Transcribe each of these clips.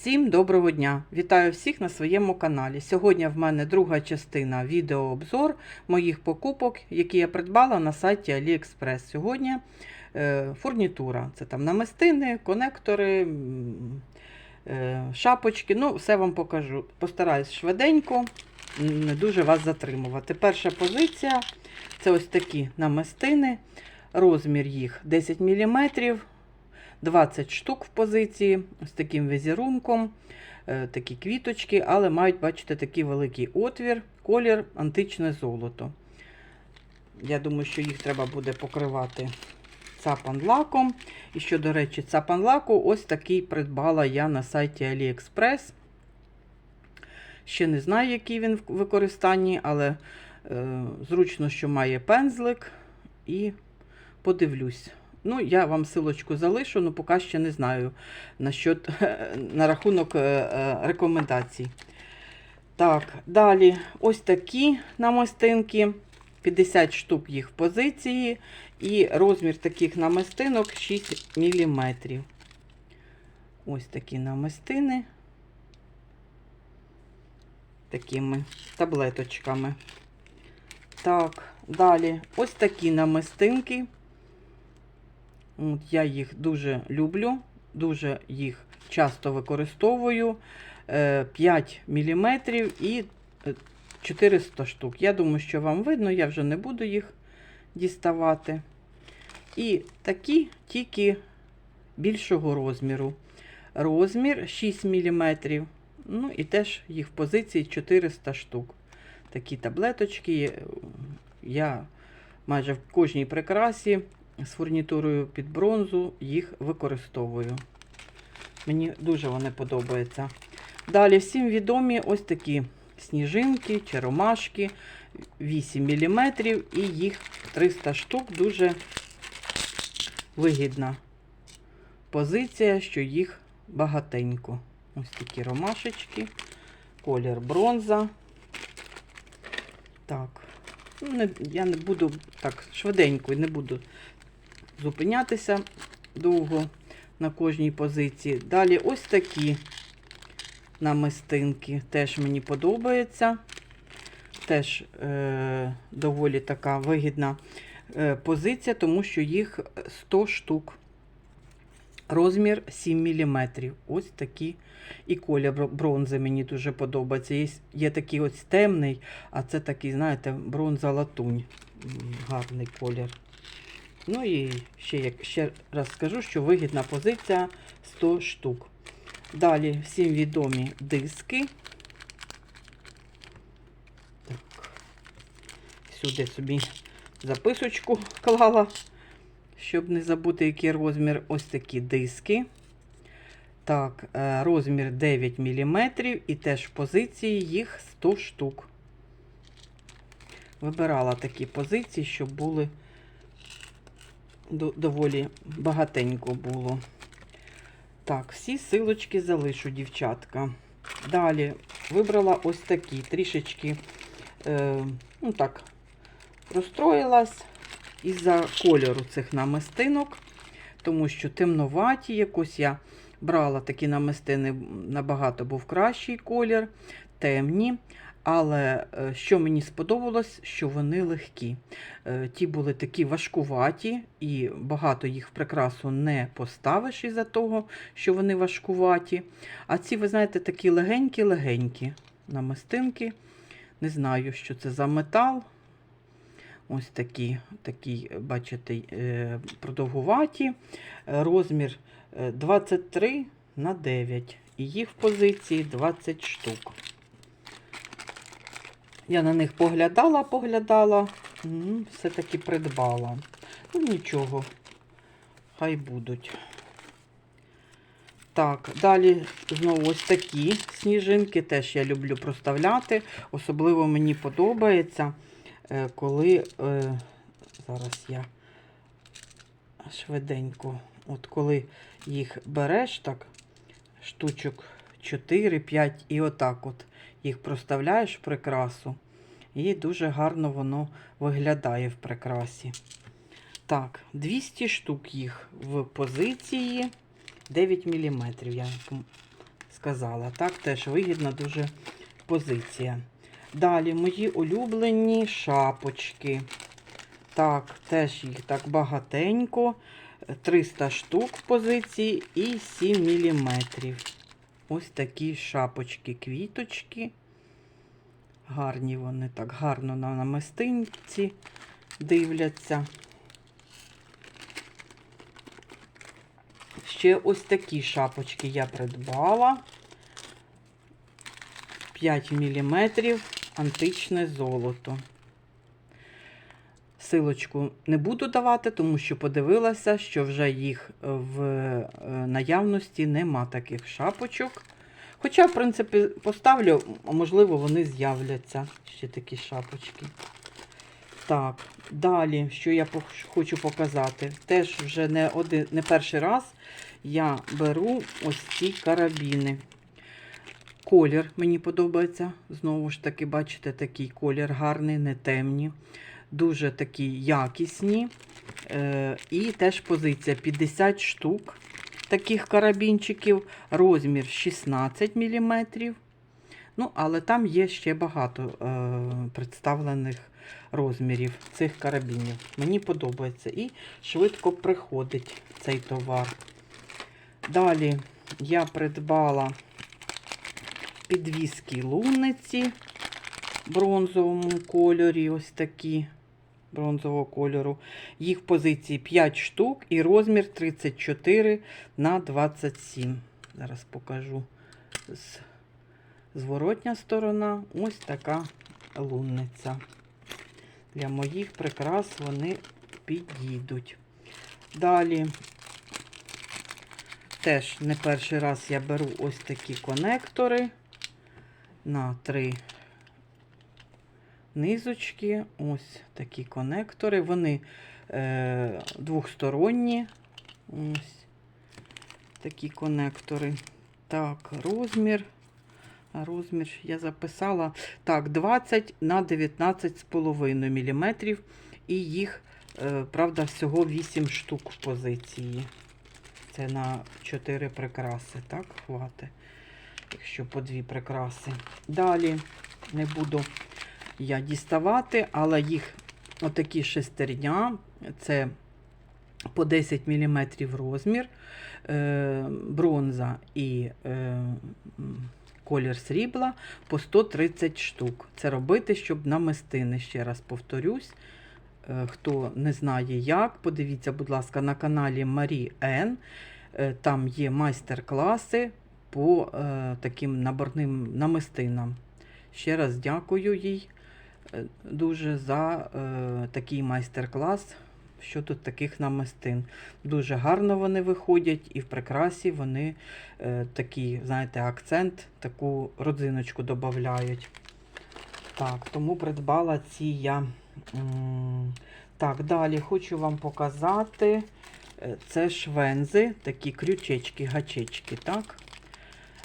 Всім доброго дня! Вітаю всіх на своєму каналі. Сьогодні в мене друга частина відеообзор моїх покупок, які я придбала на сайті AliExpress. Сьогодні е, фурнітура. Це там намистини, конектори, е, шапочки. Ну, все вам покажу. Постараюсь швиденько, не дуже вас затримувати. Перша позиція це ось такі намистини. Розмір їх 10 мм. 20 штук в позиції з таким візерунком, е, такі квіточки, але мають, бачите, такий великий отвір, колір античне золото. Я думаю, що їх треба буде покривати цапан-лаком. І що, до речі, цапан-лаку ось такий придбала я на сайті AliExpress. Ще не знаю, який він в використанні, але е, зручно, що має пензлик. І подивлюсь. Ну, я вам силочку залишу, але поки ще не знаю насчет, на рахунок е, е, рекомендацій. Так, далі ось такі намистинки. 50 штук їх в позиції. І розмір таких намистинок 6 мм. Ось такі намистини. Такими таблеточками. Так, далі ось такі намистинки. От Я їх дуже люблю, дуже їх часто використовую. Е, 5 мм і е, 400 штук. Я думаю, що вам видно, я вже не буду їх діставати. І такі тільки більшого розміру. Розмір 6 мм. Ну і теж їх в позиції 400 штук. Такі таблеточки. е, Я майже в кожній прикрасі з фурнітурою під бронзу їх використовую. Мені дуже вони подобаються. Далі всім відомі ось такі сніжинки чи ромашки 8 мм і їх 300 штук дуже вигідна позиція, що їх багатенько. Ось такі ромашечки, колір бронза. Так, ну, не, я не буду так швиденько не буду зупинятися довго на кожній позиції. Далі ось такі намистинки теж мені подобається. Теж е, доволі така вигідна е, позиція, тому що їх 100 штук. Розмір 7 мм. Ось такі. І колір бронзи мені дуже подобається. Є, є такий ось темний, а це такий, знаєте, бронза латунь. Гарний колір. Ну і ще, ще раз скажу, що вигідна позиція 100 штук. Далі всім відомі диски. Так. Сюди собі записочку клала, щоб не забути, який розмір. Ось такі диски. Так, е, розмір 9 мм і теж в позиції їх 100 штук. Вибирала такі позиції, щоб були доволі багатенько було. Так, всі силочки залишу, дівчатка. Далі вибрала ось такі трішечки, е, ну так, розстроїлась із-за кольору цих намистинок, тому що темноваті якось я брала такі намистини, набагато був кращий колір, темні. Але е, що мені сподобалось, що вони легкі. Е, Ті були такі важкуваті, і багато їх в прикрасу не поставиш із-за того, що вони важкуваті. А ці, ви знаєте, такі легенькі-легенькі намистинки. Не знаю, що це за метал. Ось такі, такі бачите, е, продовгуваті. Розмір е, 23 на 9. І їх в позиції 20 штук. Я на них поглядала, поглядала, все-таки придбала. Ну, нічого, хай будуть. Так, далі знову ось такі сніжинки, теж я люблю проставляти. Особливо мені подобається, е, коли, е, зараз я швиденько, от коли їх береш так, штучок 4-5 і отак от їх проставляєш в прикрасу. І дуже гарно воно виглядає в прикрасі. Так, 200 штук їх в позиції 9 мм. Я сказала. Так, теж вигідна дуже позиція. Далі мої улюблені шапочки. Так, теж їх так багатенько. 300 штук в позиції і 7 мм. Ось такі шапочки, квіточки. Гарні вони так гарно на намистинці дивляться. Ще ось такі шапочки я придбала. 5 мм античне золото. Силочку не буду давати, тому що подивилася, що вже їх в е, наявності нема таких шапочок. Хоча, в принципі, поставлю, можливо, вони з'являться ще такі шапочки. Так, далі, що я хочу показати, теж вже не один, не перший раз я беру ось ці карабіни. Колір мені подобається. Знову ж таки, бачите, такий колір гарний, не темні. Дуже такі якісні. Е, і теж позиція 50 штук таких карабінчиків, розмір 16 мм. Ну, але там є ще багато е, представлених розмірів цих карабінів. Мені подобається і швидко приходить цей товар. Далі я придбала підвіски лунниці в бронзовому кольорі, ось такі бронзового кольору. Їх позиції 5 штук і розмір 34 на 27. Зараз покажу з зворотня сторона. Ось така лунниця. Для моїх прикрас вони підійдуть. Далі теж не перший раз я беру ось такі конектори на три низочки. Ось такі конектори. Вони е, двохсторонні. Ось такі конектори. Так, розмір. Розмір я записала. Так, 20 на 19,5 мм. І їх, е, правда, всього 8 штук в позиції. Це на 4 прикраси, так, хватить. Якщо по дві прикраси. Далі не буду я діставати, але їх отакі шестерня, це по 10 мм розмір, е, бронза і е, колір срібла по 130 штук. Це робити, щоб намистини, ще раз повторюсь. Е, Хто не знає як, подивіться, будь ласка, на каналі Марі Н. Там є майстер-класи по таким наборним намистинам. Ще раз дякую їй дуже за е, такий майстер-клас щодо таких намистин. Дуже гарно вони виходять, і в прикрасі вони е, такий, знаєте, акцент, таку родзиночку додають. Так, тому придбала ці я. Так, далі хочу вам показати. е, Це швензи, такі крючечки, гачечки, так?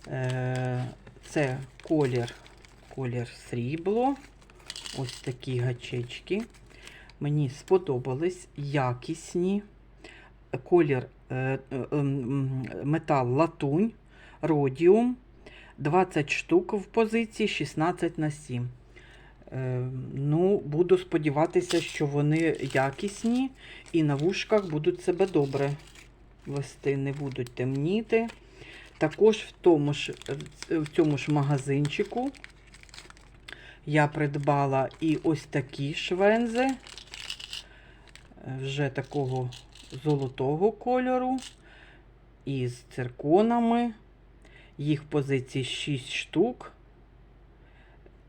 Е, Це колір, колір срібло. Ось такі гачечки. Мені сподобались якісні. Колір е, е, ем, метал латунь, родіум. 20 штук в позиції 16 на 7. Е, ну, буду сподіватися, що вони якісні і на вушках будуть себе добре вести, не будуть темніти. Також в тому ж, в цьому ж магазинчику я придбала і ось такі швензи, е, вже такого золотого кольору, із цирконами. Їх позицій 6 штук.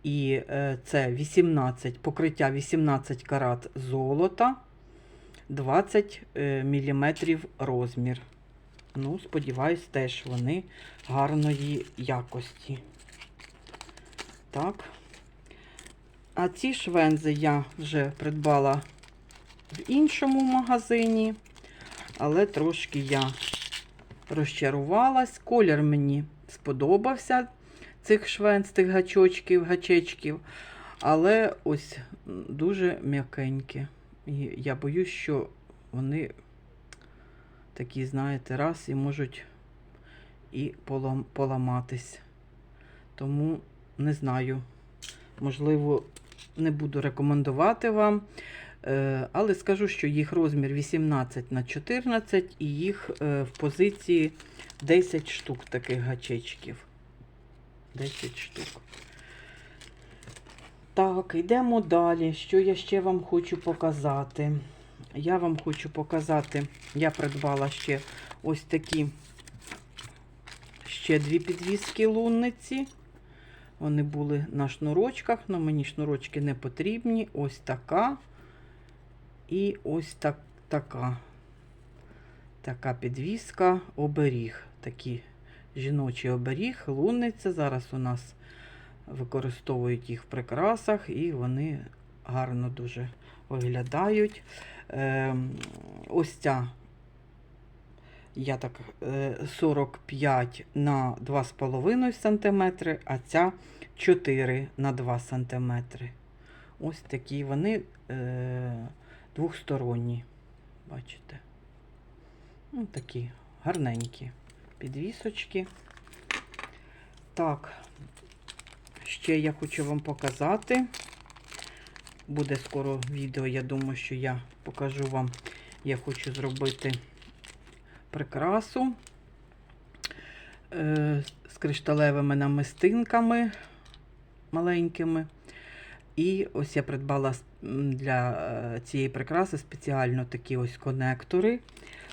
І е, це 18, покриття 18 карат золота, 20 мм розмір. Ну, сподіваюсь, теж вони гарної якості. Так. А ці швензи я вже придбала в іншому магазині, але трошки я розчарувалась. Колір мені сподобався цих швенз, тих гачочків, гачечків, але ось дуже м'якенькі. І я боюсь, що вони такі, знаєте, раз і можуть і полам- поламатись. Тому не знаю. Можливо, не буду рекомендувати вам. Е, Але скажу, що їх розмір 18 на 14 і їх е, в позиції 10 штук таких гачечків. 10 штук. Так, йдемо далі. Що я ще вам хочу показати? Я вам хочу показати, я придбала ще ось такі ще дві підвіски лунниці. Вони були на шнурочках, але мені шнурочки не потрібні. Ось така. І ось так, така. Така підвіска, оберіг. Такий жіночий оберіг, лунниця. Зараз у нас використовують їх в прикрасах, і вони гарно дуже виглядають. Ем, ось ця я так е, 45 на 2,5 см, а ця 4 на 2 см. Ось такі вони е, двохсторонні. Бачите? Ну, такі гарненькі підвісочки. Так, ще я хочу вам показати. Буде скоро відео, я думаю, що я покажу вам. Я хочу зробити прикрасу е, з кришталевими намистинками маленькими. І ось я придбала для е, цієї прикраси спеціально такі ось конектори.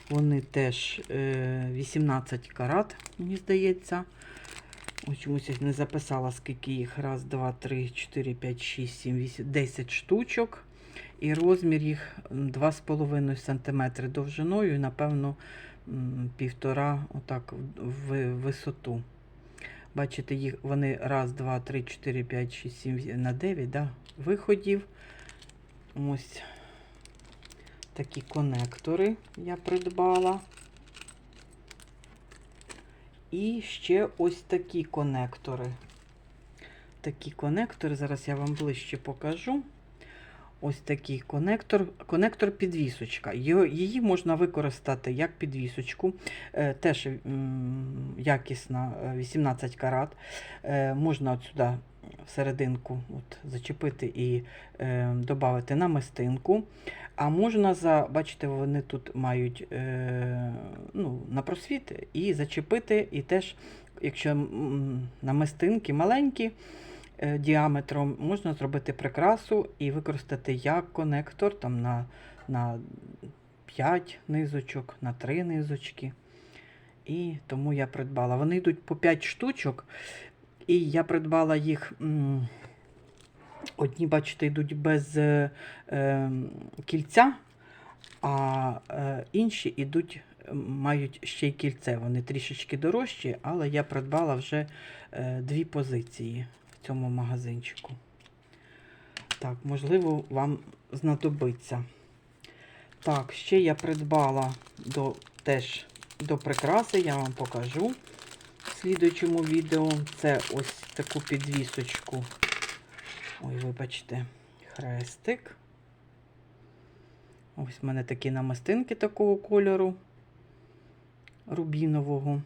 Вони теж е, 18 карат, мені здається. Ось чомусь я не записала, скільки їх. Раз, два, три, чотири, п'ять, шість, сім, вісім, 10 штучок. І розмір їх 2,5 см довжиною і, напевно, півтора отак в висоту. Бачите, їх вони раз, два, три, чотири, п'ять, шість, сім, на 9 да, виходів. Ось такі конектори я придбала. І ще ось такі конектори. Такі конектори, зараз я вам ближче покажу. Ось такий конектор, конектор підвісочка. Її можна використати як підвісочку, е, теж якісна, е, 18 карат. Е, Можна от сюди всерединку от, зачепити і е, додати намистинку. А можна, за, бачите, вони тут мають е, ну, на просвіт і зачепити, і теж, якщо намистинки маленькі, е, діаметром можна зробити прикрасу і використати як конектор там, на, на 5 низочок, на 3 низочки. І тому я придбала. Вони йдуть по 5 штучок, і я придбала їх. Одні, бачите, йдуть без е, е, кільця, а е, інші йдуть, е, мають ще й кільце. Вони трішечки дорожчі, але я придбала вже е, дві позиції цьому магазинчику. Так, можливо, вам знадобиться. Так, ще я придбала до, теж до прикраси, я вам покажу в слідуючому відео. Це ось таку підвісочку. Ой, вибачте, хрестик. Ось в мене такі намистинки такого кольору рубінового.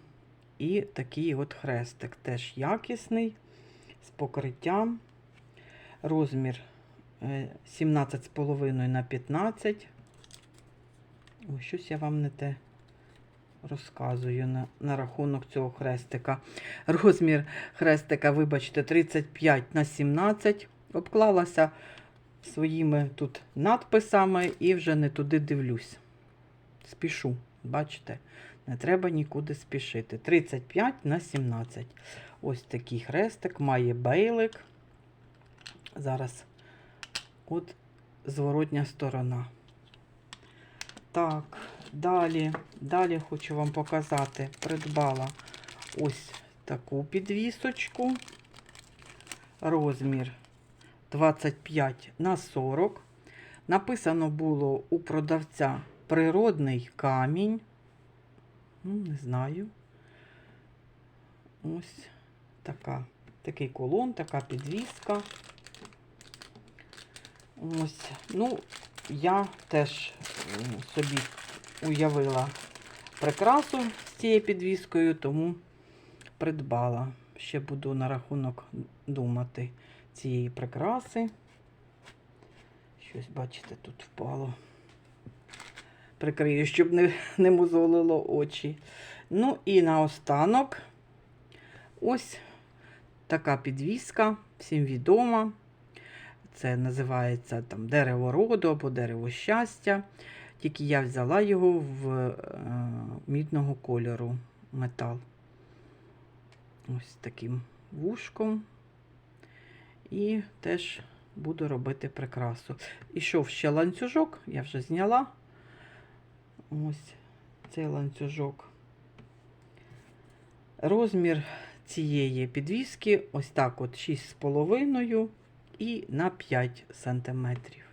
І такий от хрестик теж якісний, з покриттям. Розмір е, 17,5 на 15. Ось щось я вам не те розказую на, на рахунок цього хрестика. Розмір хрестика, вибачте, 35 на 17. Обклалася своїми тут надписами і вже не туди дивлюсь. Спішу, бачите, не треба нікуди спішити. 35 на 17. Ось такий хрестик, має бейлик. Зараз от зворотня сторона. Так, далі, далі хочу вам показати. Придбала ось таку підвісочку. Розмір 25 на 40. Написано було у продавця природний камінь. Ну, не знаю. Ось така, такий колон, така підвіска. Ось, ну, я теж собі уявила прикрасу з цією підвіскою, тому придбала. Ще буду на рахунок думати цієї прикраси. Щось, бачите, тут впало. Прикрию, щоб не, не мозолило очі. Ну і наостанок ось така підвіска, всім відома. Це називається там дерево роду або дерево щастя. Тільки я взяла його в е, мідного кольору метал. Ось таким вушком. І теж буду робити прикрасу. Ішов ще ланцюжок, я вже зняла. Ось цей ланцюжок. Розмір цієї підвіски ось так от 6,5 і на 5 сантиметрів.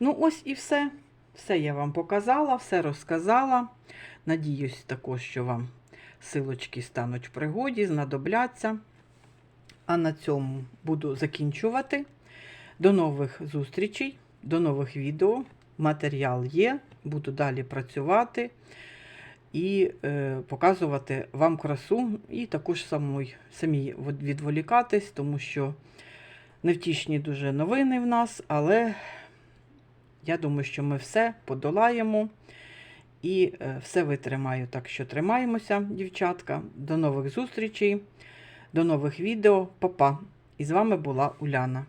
Ну, ось і все. Все я вам показала, все розказала. Надіюсь також, що вам силочки стануть в пригоді, знадобляться. А на цьому буду закінчувати. До нових зустрічей, до нових відео. Матеріал є, буду далі працювати і е, показувати вам красу, і також самій, самі відволікатись, тому що невтішні дуже новини в нас, але я думаю, що ми все подолаємо і е, все витримаю. Так що тримаємося, дівчатка. До нових зустрічей, до нових відео. Па-па! І з вами була Уляна.